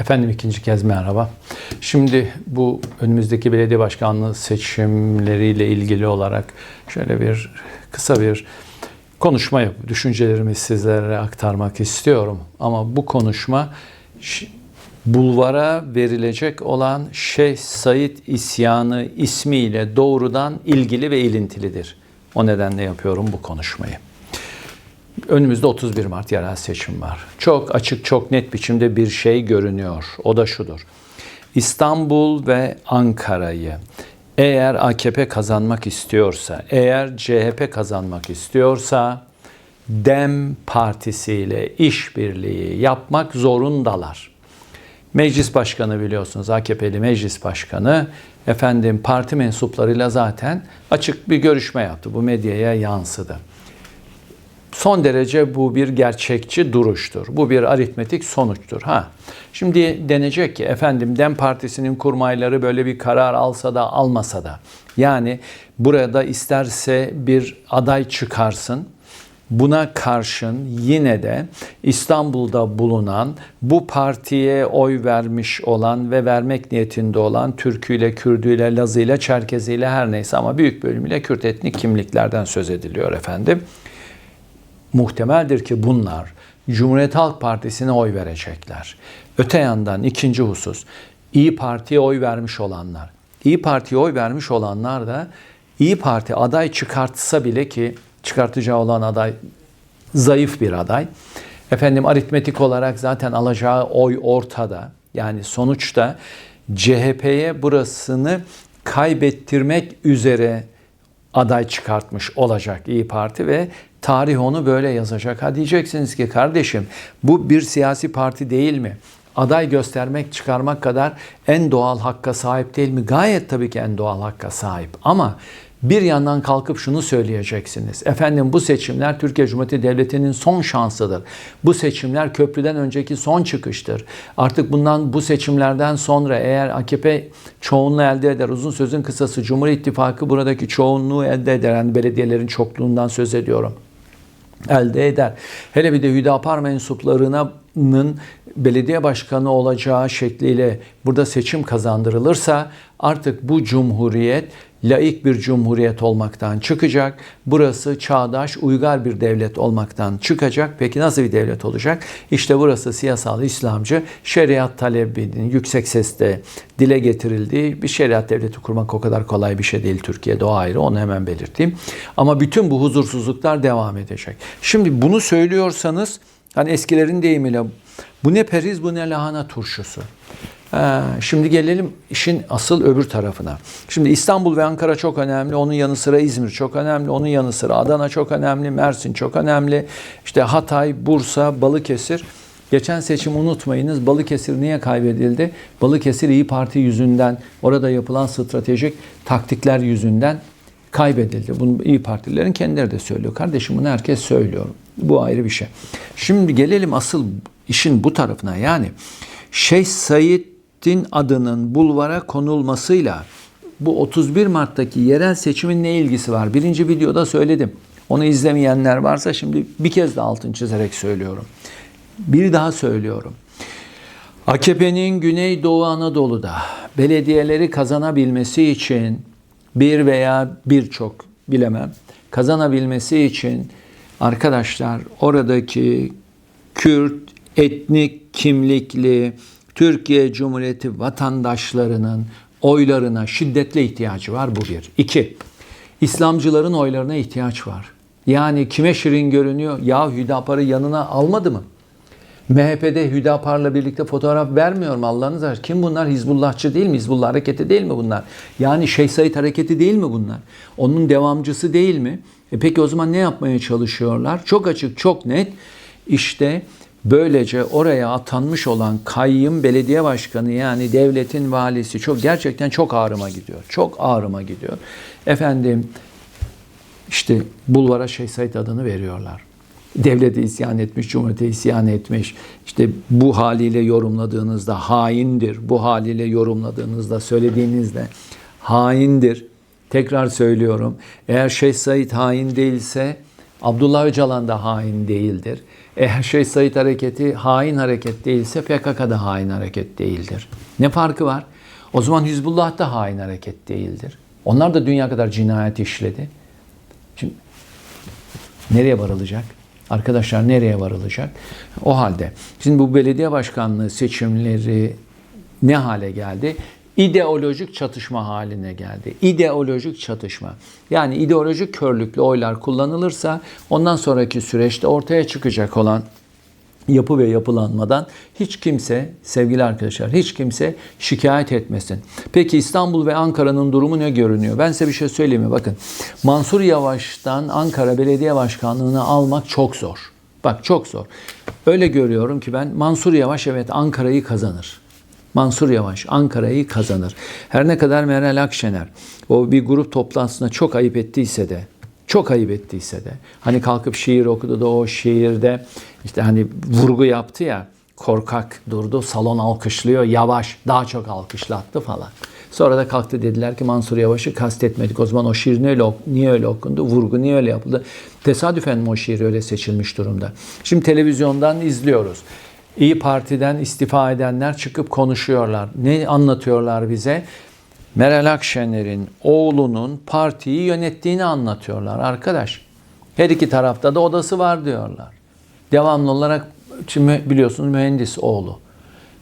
Efendim ikinci kez merhaba. Şimdi bu önümüzdeki belediye başkanlığı seçimleriyle ilgili olarak şöyle bir kısa bir konuşma yapıp düşüncelerimi sizlere aktarmak istiyorum. Ama bu konuşma bulvara verilecek olan Şeyh Said isyanı ismiyle doğrudan ilgili ve ilintilidir. O nedenle yapıyorum bu konuşmayı. Önümüzde 31 Mart yerel seçim var. Çok açık, çok net biçimde bir şey görünüyor. O da şudur. İstanbul ve Ankara'yı eğer AKP kazanmak istiyorsa, eğer CHP kazanmak istiyorsa DEM partisiyle işbirliği yapmak zorundalar. Meclis başkanı biliyorsunuz AKP'li meclis başkanı efendim parti mensuplarıyla zaten açık bir görüşme yaptı. Bu medyaya yansıdı. Son derece bu bir gerçekçi duruştur. Bu bir aritmetik sonuçtur. Ha. Şimdi denecek ki efendim Dem Partisi'nin kurmayları böyle bir karar alsa da almasa da yani burada isterse bir aday çıkarsın Buna karşın yine de İstanbul'da bulunan bu partiye oy vermiş olan ve vermek niyetinde olan Türküyle, Kürdüyle, Lazıyla, Çerkeziyle her neyse ama büyük bölümüyle Kürt etnik kimliklerden söz ediliyor efendim muhtemeldir ki bunlar Cumhuriyet Halk Partisi'ne oy verecekler. Öte yandan ikinci husus İyi Parti'ye oy vermiş olanlar. İyi Parti'ye oy vermiş olanlar da İyi Parti aday çıkartsa bile ki çıkartacağı olan aday zayıf bir aday. Efendim aritmetik olarak zaten alacağı oy ortada. Yani sonuçta CHP'ye burasını kaybettirmek üzere aday çıkartmış olacak İyi Parti ve tarih onu böyle yazacak. Ha diyeceksiniz ki kardeşim bu bir siyasi parti değil mi? Aday göstermek, çıkarmak kadar en doğal hakka sahip değil mi? Gayet tabii ki en doğal hakka sahip. Ama bir yandan kalkıp şunu söyleyeceksiniz. Efendim bu seçimler Türkiye Cumhuriyeti Devleti'nin son şansıdır. Bu seçimler köprüden önceki son çıkıştır. Artık bundan bu seçimlerden sonra eğer AKP çoğunluğu elde eder, uzun sözün kısası Cumhur İttifakı buradaki çoğunluğu elde eder. Yani belediyelerin çokluğundan söz ediyorum elde eder. Hele bir de Hüdapar mensuplarının belediye başkanı olacağı şekliyle burada seçim kazandırılırsa artık bu cumhuriyet laik bir cumhuriyet olmaktan çıkacak. Burası çağdaş, uygar bir devlet olmaktan çıkacak. Peki nasıl bir devlet olacak? İşte burası siyasal İslamcı şeriat talebinin yüksek sesle dile getirildiği bir şeriat devleti kurmak o kadar kolay bir şey değil Türkiye'de o ayrı onu hemen belirteyim. Ama bütün bu huzursuzluklar devam edecek. Şimdi bunu söylüyorsanız hani eskilerin deyimiyle bu ne periz bu ne lahana turşusu. Ha, şimdi gelelim işin asıl öbür tarafına. Şimdi İstanbul ve Ankara çok önemli. Onun yanı sıra İzmir çok önemli. Onun yanı sıra Adana çok önemli. Mersin çok önemli. İşte Hatay, Bursa, Balıkesir. Geçen seçim unutmayınız Balıkesir niye kaybedildi? Balıkesir İyi Parti yüzünden, orada yapılan stratejik taktikler yüzünden kaybedildi. Bunu İyi Partililerin kendileri de söylüyor. Kardeşim bunu herkes söylüyor. Bu ayrı bir şey. Şimdi gelelim asıl işin bu tarafına. Yani Şeyh Said'in adının bulvara konulmasıyla bu 31 Mart'taki yerel seçimin ne ilgisi var? Birinci videoda söyledim. Onu izlemeyenler varsa şimdi bir kez de altın çizerek söylüyorum. Bir daha söylüyorum. AKP'nin Güneydoğu Anadolu'da belediyeleri kazanabilmesi için bir veya birçok bilemem kazanabilmesi için arkadaşlar oradaki Kürt etnik kimlikli Türkiye Cumhuriyeti vatandaşlarının oylarına şiddetle ihtiyacı var bu bir. İki, İslamcıların oylarına ihtiyaç var. Yani kime şirin görünüyor? Ya Hüdapar'ı yanına almadı mı? MHP'de Hüdapar'la birlikte fotoğraf vermiyor mu Allah'ınız aşkına? Kim bunlar? Hizbullahçı değil mi? Hizbullah hareketi değil mi bunlar? Yani Şeyh Said hareketi değil mi bunlar? Onun devamcısı değil mi? E peki o zaman ne yapmaya çalışıyorlar? Çok açık, çok net. İşte böylece oraya atanmış olan kayyım belediye başkanı yani devletin valisi çok gerçekten çok ağrıma gidiyor. Çok ağrıma gidiyor. Efendim işte bulvara Şeyh Said adını veriyorlar devlete isyan etmiş, cumhuriyete isyan etmiş. İşte bu haliyle yorumladığınızda haindir. Bu haliyle yorumladığınızda, söylediğinizde haindir. Tekrar söylüyorum. Eğer Şeyh Said hain değilse Abdullah Öcalan da hain değildir. Eğer şey Said hareketi hain hareket değilse PKK da hain hareket değildir. Ne farkı var? O zaman Hizbullah da hain hareket değildir. Onlar da dünya kadar cinayet işledi. Şimdi nereye varılacak? Arkadaşlar nereye varılacak? O halde şimdi bu belediye başkanlığı seçimleri ne hale geldi? İdeolojik çatışma haline geldi. İdeolojik çatışma. Yani ideolojik körlüklü oylar kullanılırsa ondan sonraki süreçte ortaya çıkacak olan yapı ve yapılanmadan hiç kimse sevgili arkadaşlar hiç kimse şikayet etmesin. Peki İstanbul ve Ankara'nın durumu ne görünüyor? Ben size bir şey söyleyeyim mi? Bakın Mansur Yavaş'tan Ankara Belediye Başkanlığı'nı almak çok zor. Bak çok zor. Öyle görüyorum ki ben Mansur Yavaş evet Ankara'yı kazanır. Mansur Yavaş Ankara'yı kazanır. Her ne kadar Meral Akşener o bir grup toplantısında çok ayıp ettiyse de çok ayıp ettiyse de hani kalkıp şiir okudu da o şiirde işte hani vurgu yaptı ya korkak durdu salon alkışlıyor yavaş daha çok alkışlattı falan. Sonra da kalktı dediler ki Mansur Yavaş'ı kastetmedik. O zaman o şiir niye öyle, niye öyle okundu? Vurgu niye öyle yapıldı? Tesadüfen mi o şiir öyle seçilmiş durumda? Şimdi televizyondan izliyoruz. İyi Parti'den istifa edenler çıkıp konuşuyorlar. Ne anlatıyorlar bize? Meral Akşener'in oğlunun partiyi yönettiğini anlatıyorlar arkadaş. Her iki tarafta da odası var diyorlar. Devamlı olarak şimdi biliyorsunuz mühendis oğlu.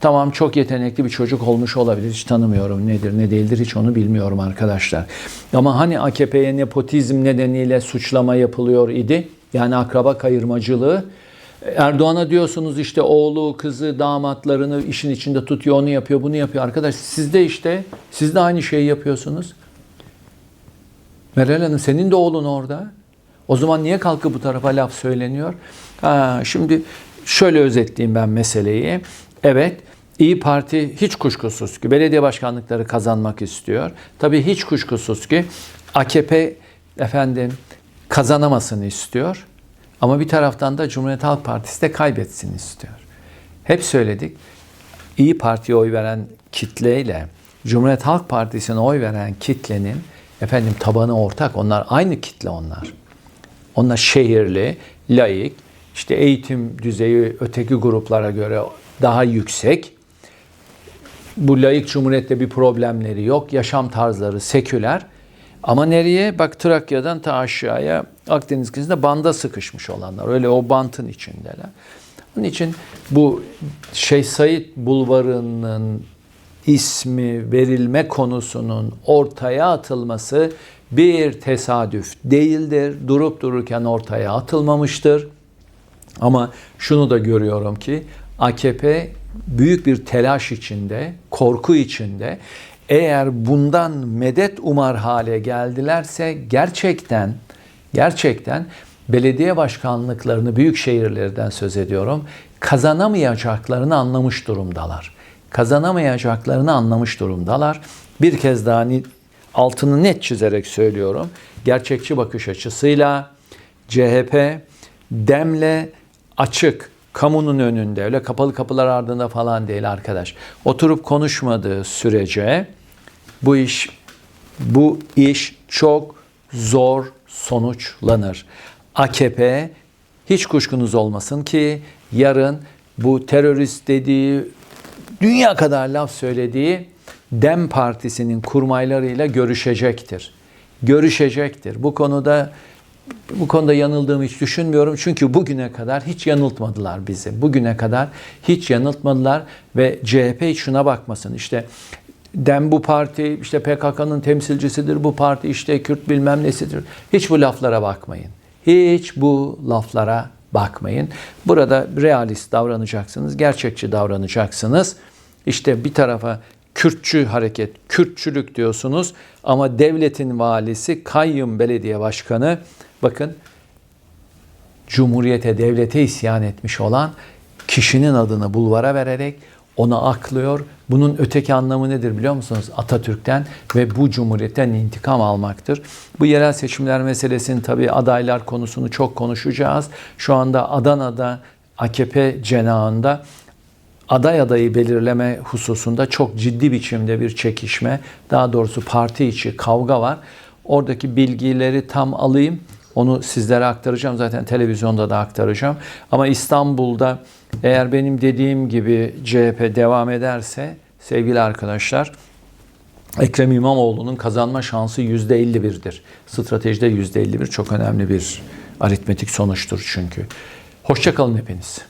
Tamam çok yetenekli bir çocuk olmuş olabilir. Hiç tanımıyorum nedir ne değildir hiç onu bilmiyorum arkadaşlar. Ama hani AKP'ye nepotizm nedeniyle suçlama yapılıyor idi. Yani akraba kayırmacılığı. Erdoğan'a diyorsunuz işte oğlu, kızı, damatlarını işin içinde tutuyor, onu yapıyor, bunu yapıyor. Arkadaş siz de işte, siz de aynı şeyi yapıyorsunuz. Meral Hanım senin de oğlun orada. O zaman niye kalkıp bu tarafa laf söyleniyor? Ha, şimdi şöyle özetleyeyim ben meseleyi. Evet, İyi Parti hiç kuşkusuz ki belediye başkanlıkları kazanmak istiyor. Tabii hiç kuşkusuz ki AKP efendim kazanamasını istiyor. Ama bir taraftan da Cumhuriyet Halk Partisi de kaybetsin istiyor. Hep söyledik. İyi Parti'ye oy veren kitleyle Cumhuriyet Halk Partisi'ne oy veren kitlenin efendim tabanı ortak. Onlar aynı kitle onlar. Onlar şehirli, laik, işte eğitim düzeyi öteki gruplara göre daha yüksek. Bu laik cumhuriyette bir problemleri yok. Yaşam tarzları seküler. Ama nereye? Bak Trakya'dan ta aşağıya Akdeniz kıyısında banda sıkışmış olanlar. Öyle o bantın içindeler. Onun için bu Şeyh Said Bulvarı'nın ismi verilme konusunun ortaya atılması bir tesadüf değildir. Durup dururken ortaya atılmamıştır. Ama şunu da görüyorum ki AKP büyük bir telaş içinde, korku içinde eğer bundan medet umar hale geldilerse gerçekten gerçekten belediye başkanlıklarını büyük şehirlerden söz ediyorum kazanamayacaklarını anlamış durumdalar. Kazanamayacaklarını anlamış durumdalar. Bir kez daha altını net çizerek söylüyorum. Gerçekçi bakış açısıyla CHP demle açık kamunun önünde öyle kapalı kapılar ardında falan değil arkadaş. Oturup konuşmadığı sürece bu iş bu iş çok zor sonuçlanır. AKP hiç kuşkunuz olmasın ki yarın bu terörist dediği dünya kadar laf söylediği Dem Partisi'nin kurmaylarıyla görüşecektir. Görüşecektir. Bu konuda bu konuda yanıldığımı hiç düşünmüyorum. Çünkü bugüne kadar hiç yanıltmadılar bizi. Bugüne kadar hiç yanıltmadılar ve CHP şuna bakmasın. İşte Dem bu parti, işte PKK'nın temsilcisidir bu parti, işte Kürt bilmem nesidir. Hiç bu laflara bakmayın. Hiç bu laflara bakmayın. Burada realist davranacaksınız, gerçekçi davranacaksınız. İşte bir tarafa Kürtçü hareket, Kürtçülük diyorsunuz ama devletin valisi, kayyum belediye başkanı bakın Cumhuriyete, devlete isyan etmiş olan kişinin adını bulvara vererek ona aklıyor. Bunun öteki anlamı nedir biliyor musunuz? Atatürk'ten ve bu cumhuriyetten intikam almaktır. Bu yerel seçimler meselesinin tabii adaylar konusunu çok konuşacağız. Şu anda Adana'da AKP cenahında aday adayı belirleme hususunda çok ciddi biçimde bir çekişme, daha doğrusu parti içi kavga var. Oradaki bilgileri tam alayım. Onu sizlere aktaracağım. Zaten televizyonda da aktaracağım. Ama İstanbul'da eğer benim dediğim gibi CHP devam ederse sevgili arkadaşlar Ekrem İmamoğlu'nun kazanma şansı %51'dir. Stratejide %51 çok önemli bir aritmetik sonuçtur çünkü. Hoşçakalın hepiniz.